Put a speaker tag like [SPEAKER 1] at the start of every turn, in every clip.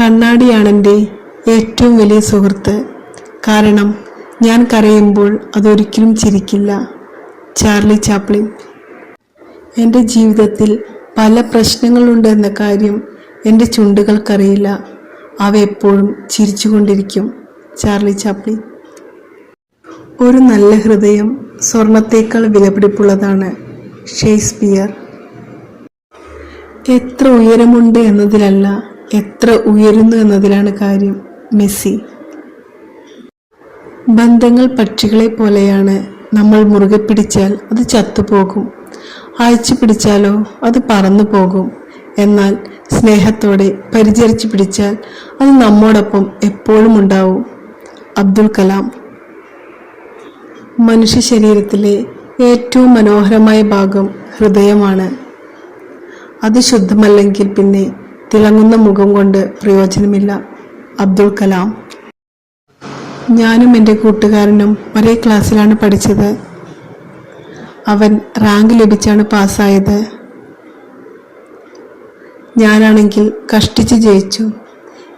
[SPEAKER 1] കണ്ണാടിയാണെന്റെ ഏറ്റവും വലിയ സുഹൃത്ത്. കാരണം ഞാൻ കരയുമ്പോൾ അതൊരിക്കലും ചിരിക്കില്ല. Charlie Chaplin. എന്റെ ജീവിതത്തിൽ പല പ്രശ്നങ്ങളുണ്ട് എന്ന കാര്യം എന്റെ ചുണ്ടുകൾക്കറിയില്ല. അവ എപ്പോഴും ചിരിച്ചുകൊണ്ടിരിക്കും ചാർലി ചാപ്ലിൻ. ഒരു നല്ല ഹൃദയം സ്വർണത്തേക്കാൾ വിലപിടിപ്പുള്ളതാണ് ഷേക്സ്പിയർ. എത്ര ഉയരമുണ്ട് എന്നതിലല്ല എത്ര ഉയരുന്നു എന്നതിലാണ് കാര്യം മെസ്സി. ബന്ധങ്ങൾ പക്ഷികളെ പോലെയാണ്. നമ്മൾ മുറുകെ പിടിച്ചാൽ അത് ചത്തുപോകും. അയച്ചു പിടിച്ചാലോ അത് പറന്നു പോകും. എന്നാൽ സ്നേഹത്തോടെ പരിചരിച്ചു പിടിച്ചാൽ അത് നമ്മോടൊപ്പം എപ്പോഴും ഉണ്ടാവും. അബ്ദുൽ കലാം. മനുഷ്യ ശരീരത്തിലെ ഏറ്റവും മനോഹരമായ ഭാഗം ഹൃദയമാണ്. അത് ശുദ്ധമല്ലെങ്കിൽ പിന്നെ തിളങ്ങുന്ന മുഖം കൊണ്ട് പ്രയോജനമില്ല. അബ്ദുൾ കലാം. ഞാനും എന്റെ കൂട്ടുകാരനും ഒരേ ക്ലാസ്സിലാണ് പഠിച്ചത്. അവൻ റാങ്ക് ലഭിച്ചാണ് പാസ്സായത്. ഞാനാണെങ്കിൽ കഷ്ടിച്ച് ജയിച്ചു.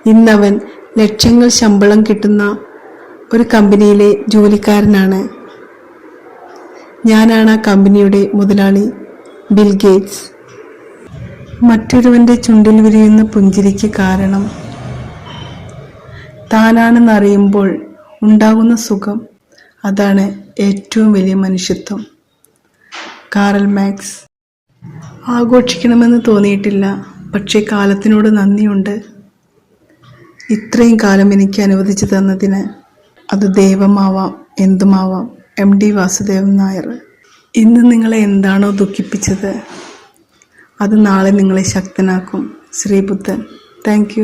[SPEAKER 1] ഇന്നവൻ ലക്ഷങ്ങൾ ശമ്പളം കിട്ടുന്ന ഒരു കമ്പനിയിലെ ജോലിക്കാരനാണ്. ഞാനാണ് ആ കമ്പനിയുടെ മുതലാളി. Bill Gates. മറ്റൊരുവന്റെ ചുണ്ടിൽ വിരിയുന്ന പുഞ്ചിരിക്ക് കാരണം താനാണെന്നറിയുമ്പോൾ ഉണ്ടാകുന്ന സുഖം അതാണ് ഏറ്റവും വലിയ മനുഷ്യത്വം. Karl Marx. ആഘോഷിക്കണമെന്ന് തോന്നിയിട്ടില്ല പക്ഷേ കാലത്തിനോട് നന്ദിയുണ്ട്. ഇത്രയും കാലം എനിക്ക് അനുവദിച്ചു തന്നതിന് അത് ദൈവമാവാം എന്തുമാവാം. M D Vasudevan Nair. ഇന്ന് നിങ്ങളെ എന്താണോ ദുഃഖിപ്പിച്ചത് അത് നാളെ നിങ്ങളെ ശക്തനാക്കും. ശ്രീബുദ്ധൻ താങ്ക്